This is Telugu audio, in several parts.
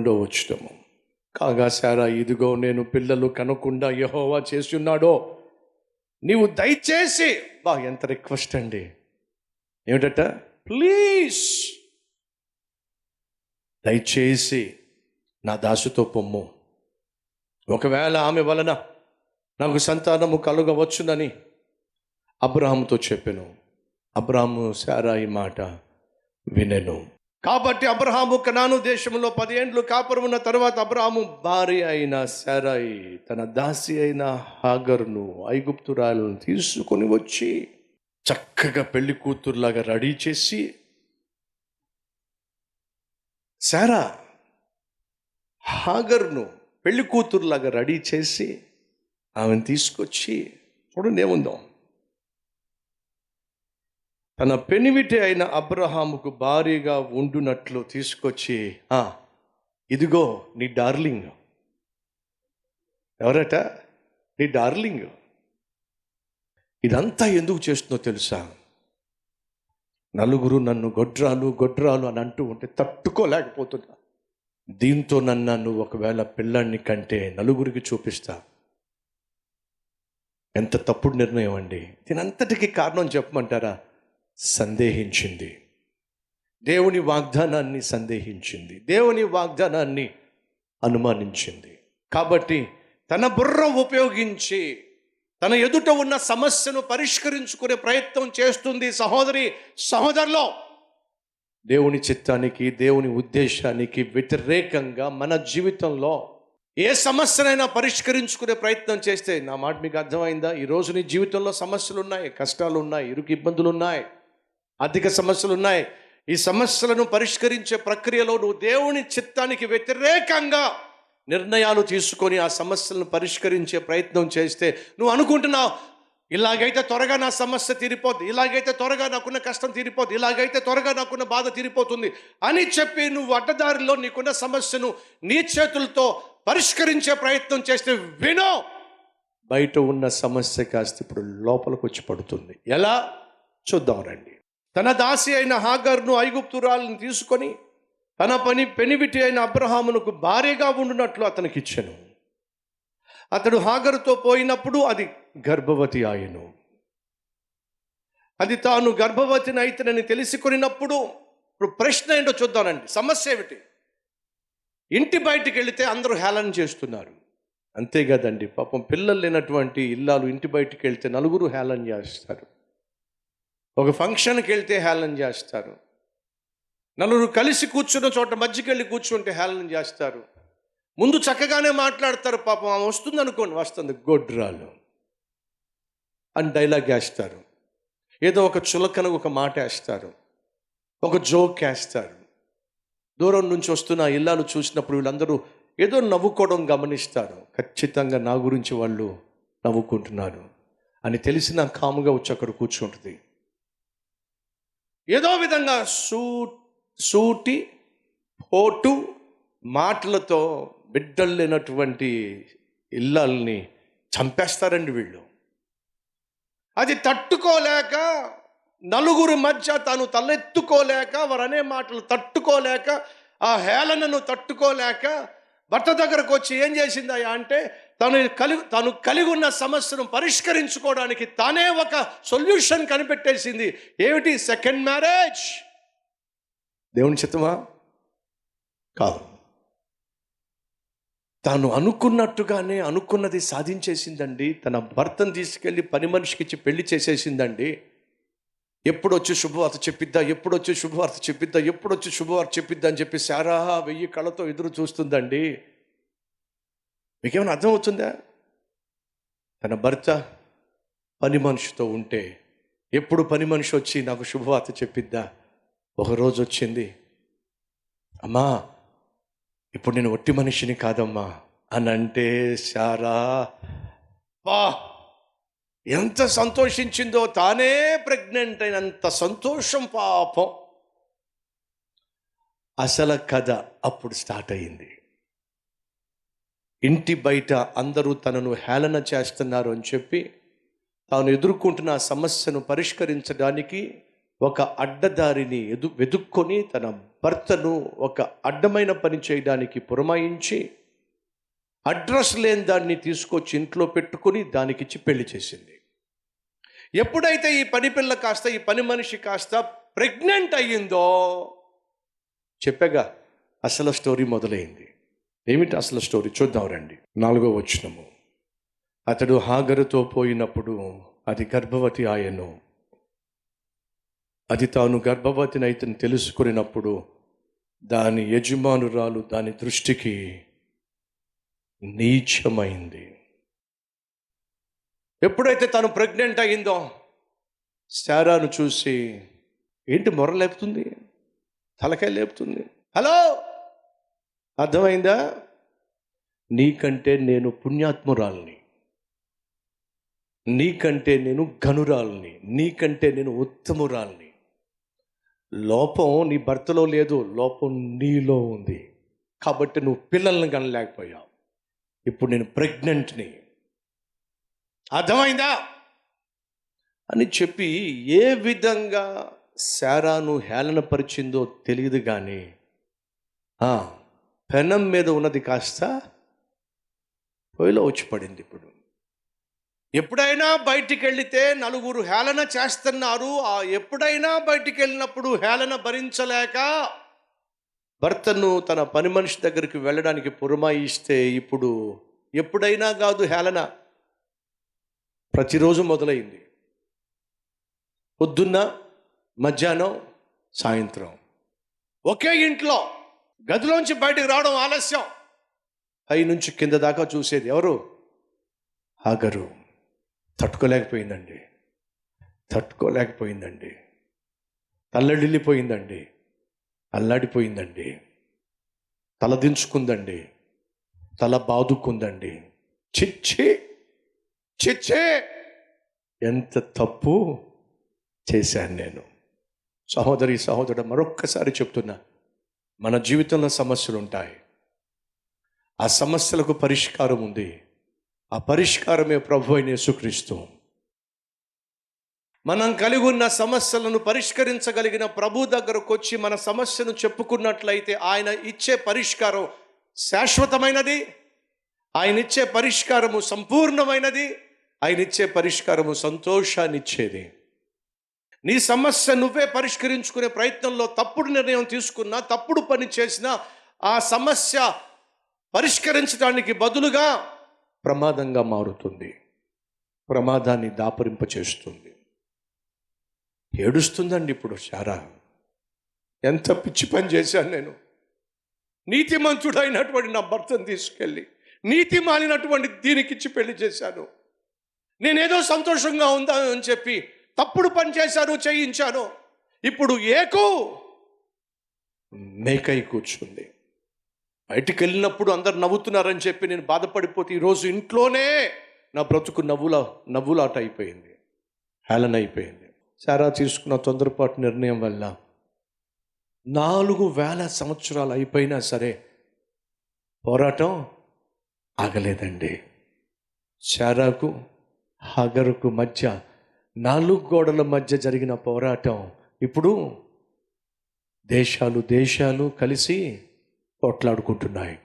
రెండో వచ్చటము కాగా సారా ఇదిగో నేను పిల్లలు కనకుండా యహోవా చేసి ఉన్నాడో నీవు దయచేసి బా ఎంత రిక్వెస్ట్ అండి. ఏమిటట? ప్లీజ్! దయచేసి నా దాసుతో పొమ్ము. ఒకవేళ ఆమె వలన నాకు సంతానము కలుగవచ్చునని అబ్రహాముతో చెప్పాను. అబ్రాహము సారా ఈ మాట వినెను. కాబట్టి అబ్రహాము కనాను దేశంలో పదిహేండ్లు కాపురం ఉన్న తర్వాత అబ్రహాము భార్య అయిన సారాయి తన దాసి అయిన హాగర్ను ఐగుప్తురాలను తీసుకొని వచ్చి చక్కగా పెళ్ళి కూతురులాగా రెడీ చేసి సారా హాగర్ను పెళ్ళి కూతురులాగా రెడీ చేసి ఆమెను తీసుకొచ్చి చూడండి ఏముందాం. తన పెనివిటి అయిన అబ్రహాముకు భారీగా ఉండునట్లు తీసుకొచ్చి ఇదిగో నీ డార్లింగ్. ఎవరట? నీ డార్లింగ్. ఇదంతా ఎందుకు చేస్తుందో తెలుసా? నలుగురు నన్ను గొడ్రాలు గొడ్రాలు అని అంటూ ఉంటే తట్టుకోలేకపోతున్నా. దీంతో నన్ను నువ్వు ఒకవేళ పిల్లాన్ని కంటే నలుగురికి చూపిస్తా. ఎంత తప్పుడు నిర్ణయం అండి. దీనంతటికి కారణం చెప్పమంటారా? సందేహించింది. దేవుని వాగ్దానాన్ని సందేహించింది. దేవుని వాగ్దానాన్ని అనుమానించింది. కాబట్టి తన బుర్ర ఉపయోగించి తన ఎదుట ఉన్న సమస్యను పరిష్కరించుకునే ప్రయత్నం చేస్తుంది సహోదరి సహోదరులో. దేవుని చిత్తానికి దేవుని ఉద్దేశానికి వ్యతిరేకంగా మన జీవితంలో ఏ సమస్యనైనా పరిష్కరించుకునే ప్రయత్నం చేస్తే నా మాట మీకు అర్థమైందా? ఈ రోజు నీ జీవితంలో సమస్యలు ఉన్నాయి కష్టాలు ఉన్నాయి ఇరుకు ఇబ్బందులు ఉన్నాయి ఆర్థిక సమస్యలు ఉన్నాయి ఈ సమస్యలను పరిష్కరించే ప్రక్రియలో నువ్వు దేవుని చిత్తానికి వ్యతిరేకంగా నిర్ణయాలు తీసుకొని ఆ సమస్యలను పరిష్కరించే ప్రయత్నం చేస్తే నువ్వు అనుకుంటున్నావు ఇలాగైతే త్వరగా నా సమస్య తీరిపోద్ది ఇలాగైతే త్వరగా నాకున్న కష్టం తీరిపోద్ది ఇలాగైతే త్వరగా నాకున్న బాధ తీరిపోతుంది అని చెప్పి నువ్వు అడ్డదారిలో నీకున్న సమస్యను నీ చేతులతో పరిష్కరించే ప్రయత్నం చేస్తే వినో. బయట ఉన్న సమస్య కాస్త ఇప్పుడు లోపలికి వచ్చి పడుతుంది. ఎలా? చూద్దాం రండి. తన దాసి అయిన హాగర్ను ఐగుప్తురాలను తీసుకొని తన పని పెనివిటి అయిన అబ్రహామునకు భార్యగా ఉండునట్లు అతనికి ఇచ్చాను అతడు హాగరుతో పోయినప్పుడు అది గర్భవతి ఆయను. అది తాను గర్భవతిని అయితేనని తెలుసుకున్నప్పుడు ఇప్పుడు ప్రశ్న ఏంటో చూద్దానండి సమస్య ఏమిటి? ఇంటి బయటికి వెళితే అందరూ హేళన చేస్తున్నారు. అంతే కదండి. పాపం పిల్లలు లేనటువంటి ఇల్లాలు ఇంటి బయటికి వెళ్తే నలుగురు హేళన చేస్తారు. ఒక ఫంక్షన్కి వెళ్తే హేళన చేస్తారు. నలుగురు కలిసి కూర్చున్న చోట మధ్యకి వెళ్ళి కూర్చుంటే హేళన చేస్తారు. ముందు చక్కగానే మాట్లాడతారు. పాపం ఆమె వస్తుంది అనుకోండి వస్తుంది గొడ్రాలు. అని డైలాగ్ వేస్తారు. ఏదో ఒక చులకన ఒక మాట వేస్తారు. ఒక జోక్ వేస్తారు. దూరం నుంచి వస్తున్న ఇల్లాలు చూసినప్పుడు వీళ్ళందరూ ఏదో నవ్వుకోవడం గమనిస్తారు. ఖచ్చితంగా నా గురించి వాళ్ళు నవ్వుకుంటున్నారు అని తెలిసిన కాముగా వచ్చి అక్కడ కూర్చుంటుంది. ఏదో విధంగా సూ సూటి పోటు మాటలతో బిడ్డలు లేనటువంటి ఇళ్ళల్ని చంపేస్తారండి వీళ్ళు. అది తట్టుకోలేక నలుగురు మధ్య తాను తలెత్తుకోలేక వారు అనే మాటలు తట్టుకోలేక ఆ హేళనను తట్టుకోలేక భర్త దగ్గరకు వచ్చి ఏం చేసిందయ్యా అంటే తను కలిగి తను కలిగి ఉన్న సమస్యను పరిష్కరించుకోవడానికి తానే ఒక సొల్యూషన్ కనిపెట్టేసింది. ఏమిటి? Second marriage. దేవుని చిత్తమా? కాదు. తాను అనుకున్నట్టుగానే అనుకున్నది సాధించేసిందండి. తన భర్తను తీసుకెళ్ళి పని మనిషికి ఇచ్చి పెళ్ళి చేసేసిందండి. ఎప్పుడొచ్చి శుభవార్త చెప్పిద్దా? ఎప్పుడొచ్చి శుభవార్త చెప్పిద్దా? ఎప్పుడొచ్చి శుభవార్త చెప్పిద్దా అని చెప్పి సారా వెయ్యి కళ్ళతో ఎదురు చూస్తుందండి. మీకేమైనా అర్థమవుతుందా? తన భర్త పని మనిషితో ఉంటే ఎప్పుడు పని మనిషి వచ్చి నాకు శుభవార్త చెప్పిద్దా? ఒకరోజు వచ్చింది అమ్మా ఇప్పుడు నేను ఒట్టి మనిషిని కాదమ్మా అని అంటే సారా పా ఎంత సంతోషించిందో తానే ప్రెగ్నెంట్ అయినంత సంతోషం పాపం. అసలు కథ అప్పుడు స్టార్ట్ అయింది ఇంటి బయట అందరూ తనను హేళన చేస్తున్నారు అని చెప్పి తాను ఎదుర్కొంటున్న సమస్యను పరిష్కరించడానికి ఒక అడ్డదారిని ఎదు వెతుక్కొని తన భర్తను ఒక అడ్డమైన పని చేయడానికి పురమాయించి అడ్రస్ లేని దాన్ని తీసుకొచ్చి ఇంట్లో పెట్టుకొని దానికిచ్చి పెళ్ళి చేసింది. ఎప్పుడైతే ఈ పని పిల్ల కాస్త ఈ పని మనిషి కాస్త ప్రెగ్నెంట్ అయ్యిందో చెప్పగా అసలు స్టోరీ మొదలైంది. ఏమిటి అసలు స్టోరీ? చూద్దాం రండి. నాలుగో వచ్చినము అతడు హాగరుతో పోయినప్పుడు అది గర్భవతి ఆయను అది తాను గర్భవతిని అయితే తెలుసుకున్నప్పుడు దాని యజమానురాలు దాని దృష్టికి నీచమైంది. ఎప్పుడైతే తను ప్రెగ్నెంట్ అయిందో శారాను చూసి ఏంటి మొర లేపుతుంది? తలకాయ లేపుతుంది? హలో! అర్థమైందా? నీకంటే నేను పుణ్యాత్మురాల్ని. నీకంటే నేను ఘనురాల్ని. నీకంటే నేను ఉత్తమురాల్ని. లోపం నీ భర్తలో లేదు లోపం నీలో ఉంది. కాబట్టి నువ్వు పిల్లల్ని కనలేకపోయావు. ఇప్పుడు నేను ప్రెగ్నెంట్ని. అర్థమైందా? అని చెప్పి ఏ విధంగా శారాను హేళనపరిచిందో తెలియదు కానీ పెనం మీద ఉన్నది కాస్త పొయ్యిలో వచ్చి పడింది ఇప్పుడు. ఎప్పుడైనా బయటికి వెళితే నలుగురు హేళన చేస్తున్నారు. ఆ ఎప్పుడైనా బయటికి వెళ్ళినప్పుడు హేళన భరించలేక భర్తను తన పని మనిషి దగ్గరికి వెళ్ళడానికి పురమాయిస్తే ఇప్పుడు ఎప్పుడైనా కాదు హేళన. ప్రతిరోజు మొదలైంది. పొద్దున్న మధ్యాహ్నం సాయంత్రం. ఒకే ఇంట్లో గదిలోంచి బయటకు రావడం ఆలస్యం. పై నుంచి కింద దాకా చూసేది ఎవరు? హాగరు తట్టుకోలేకపోయిందండి. తట్టుకోలేకపోయిందండి. తల్లడిల్లిపోయిందండి. అల్లాడిపోయిందండి. తలదించుకుందండి తల బాదుకుందండి. చిచ్చి చిచ్చే ఎంత తప్పు చేశాను నేను. సహోదరి సహోదరుడు మరొక్కసారి చెప్తున్నా. మన జీవితంలో సమస్యలు ఉంటాయి ఆ సమస్యలకు పరిష్కారం ఉంది. ఆ పరిష్కారమే ప్రభు అయిన యేసుక్రీస్తు. మనం కలిగి ఉన్న సమస్యలను పరిష్కరించగలిగిన ప్రభు దగ్గరకు వచ్చి మన సమస్యను చెప్పుకున్నట్లయితే ఆయన ఇచ్చే పరిష్కారం శాశ్వతమైనది. ఆయన ఇచ్చే పరిష్కారము సంపూర్ణమైనది. ఆయన ఇచ్చే పరిష్కారము సంతోషాన్నిచ్చేది. నీ సమస్య నువ్వే పరిష్కరించుకునే ప్రయత్నంలో తప్పుడు నిర్ణయం తీసుకున్నా తప్పుడు పని చేసినా ఆ సమస్య పరిష్కరించడానికి బదులుగా ప్రమాదంగా మారుతుంది. ప్రమాదాన్ని దాపరింప చేస్తుంది. ఏడుస్తుందండి ఇప్పుడు శారా. ఎంత పిచ్చి పని చేశాను నేను. నీతిమంతుడైనటువంటి నా భర్తను తీసుకెళ్ళి నీతి మాలినటువంటి దీనికిచ్చి పెళ్ళి చేశాను. నేనేదో సంతోషంగా ఉందా అని చెప్పి తప్పుడు పని చేశాను చేయించాను. ఇప్పుడు ఏకు మేకై కూర్చుంది. బయటికి వెళ్ళినప్పుడు అందరు నవ్వుతున్నారని చెప్పి నేను బాధపడిపోతే ఈరోజు ఇంట్లోనే నా బ్రతుకు నవ్వుల నవ్వులాట అయిపోయింది. హేళన అయిపోయింది. సారా తీసుకున్న తొందరపాటు నిర్ణయం వల్ల నాలుగు వేల సంవత్సరాలు అయిపోయినా సరే పోరాటం ఆగలేదండి. శారాకు హగరుకు మధ్య నాలుగు గోడల మధ్య జరిగిన పోరాటం. ఇప్పుడు దేశాలు దేశాలు కలిసి పోట్లాడుకుంటున్నాయి.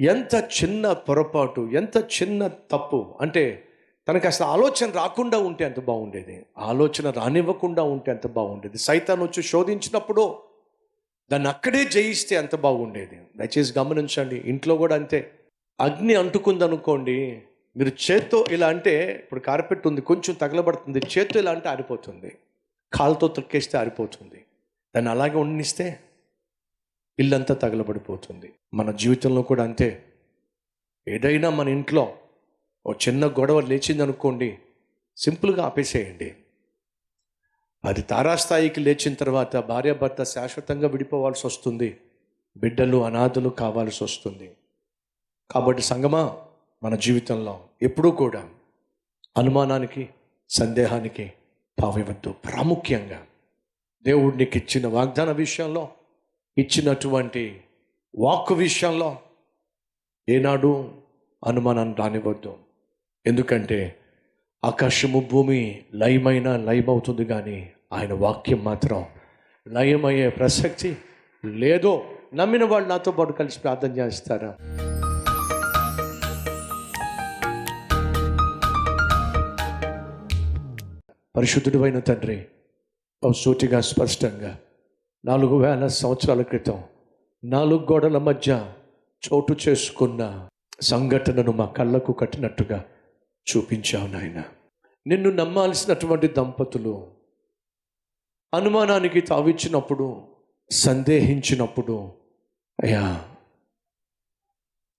ఎంత చిన్న పొరపాటు ఎంత చిన్న తప్పు అంటే తనకి అసలు ఆలోచన రాకుండా ఉంటే ఎంత బాగుండేది. ఆలోచన రానివ్వకుండా ఉంటే ఎంత బాగుండేది. సైతాన్ వచ్చి శోధించినప్పుడు దాన్ని అక్కడే జయిస్తే ఎంత బాగుండేది. దయచేసి గమనించండి. ఇంట్లో కూడా అంతే. అగ్ని అంటుకుందనుకోండి మీరు చేత్తో ఇలా అంటే ఇప్పుడు కార్పెట్ ఉంది కొంచెం తగలబడుతుంది చేత్తో ఇలా అంటే ఆరిపోతుంది. కాలుతో తొక్కేస్తే ఆరిపోతుంది. దాన్ని అలాగే ఉండనిస్తే ఇల్లంతా తగలబడిపోతుంది. మన జీవితంలో కూడా అంతే. ఏదైనా మన ఇంట్లో ఓ చిన్న గొడవ లేచిందనుకోండి సింపుల్గా ఆపేసేయండి. అది తారాస్థాయికి లేచిన తర్వాత భార్యాభర్త శాశ్వతంగా విడిపోవాల్సి వస్తుంది బిడ్డలు అనాథలు కావాల్సి వస్తుంది కాబట్టి సంగమా మన జీవితంలో ఎప్పుడూ కూడా అనుమానానికి సందేహానికి తావివద్దు ప్రాముఖ్యంగా దేవుడు నీకు ఇచ్చిన వాగ్దాన విషయంలో ఇచ్చినటువంటి వాక్కు విషయంలో ఏనాడు అనుమానాన్ని రానివ్వద్దు. ఎందుకంటే ఆకాశము భూమి లయమైన లయమవుతుంది కానీ ఆయన వాక్యం మాత్రం లయమయ్యే ప్రసక్తి లేదో నమ్మిన వాళ్ళు నాతో పాటు కలిసి ప్రార్థన చేస్తారా? పరిశుద్ధుడైన తండ్రి ఓ సూటిగా స్పష్టంగా నాలుగు వేల సంవత్సరాల క్రితం నాలుగు గోడల మధ్య చోటు చేసుకున్న సంఘటనను మా కళ్ళకు కట్టినట్టుగా చూపించావు నాయన. నిన్ను నమ్మాల్సినటువంటి దంపతులు అనుమానానికి తావిచ్చినప్పుడు సందేహించినప్పుడు అయ్యా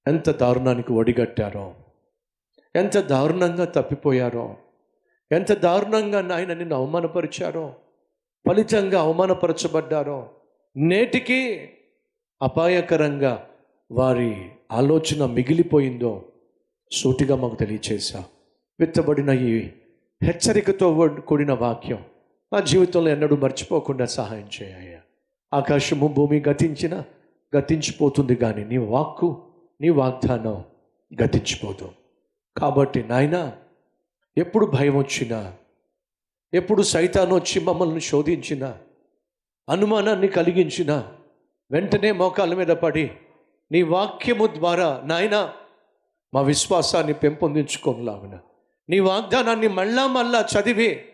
ఎంత దారుణానికి ఒడిగట్టారో ఎంత దారుణంగా తప్పిపోయారో ఎంత దారుణంగా నాయన నిన్ను అవమానపరిచారో ఫలితంగా అవమానపరచబడ్డారో నేటికి అపాయకరంగా వారి ఆలోచన మిగిలిపోయిందో సూటిగా మాకు తెలియచేశా. విత్తబడిన ఈ హెచ్చరికతో కూడిన వాక్యం మా జీవితంలో ఎన్నడూ మర్చిపోకుండా సహాయం చేయ ఆకాశము భూమి గతించిన గతించిపోతుంది కానీ నీ వాక్కు నీ వాగ్దానం గతించిపోదు. కాబట్టి నాయనా ఎప్పుడు భయం వచ్చినా ఎప్పుడు సైతాన్ వచ్చి మమ్మల్ని శోధించినా అనుమానాన్ని కలిగించిన వెంటనే మోకాళ్ళ మీద పడి నీ వాక్యము ద్వారా నాయన మా విశ్వాసాన్ని పెంపొందించుకోలాగున నీ వాగ్దానాన్ని మళ్ళా మళ్ళా చదివి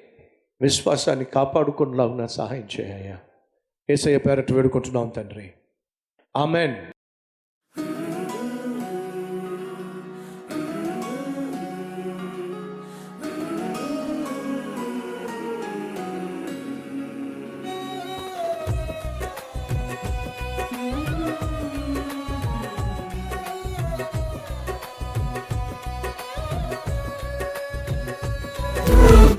విశ్వాసాన్ని కాపాడుకునేలాగున సహాయం చేయ ఏసయ్య పేరట వేడుకుంటున్నాం తండ్రి. ఆమెన్.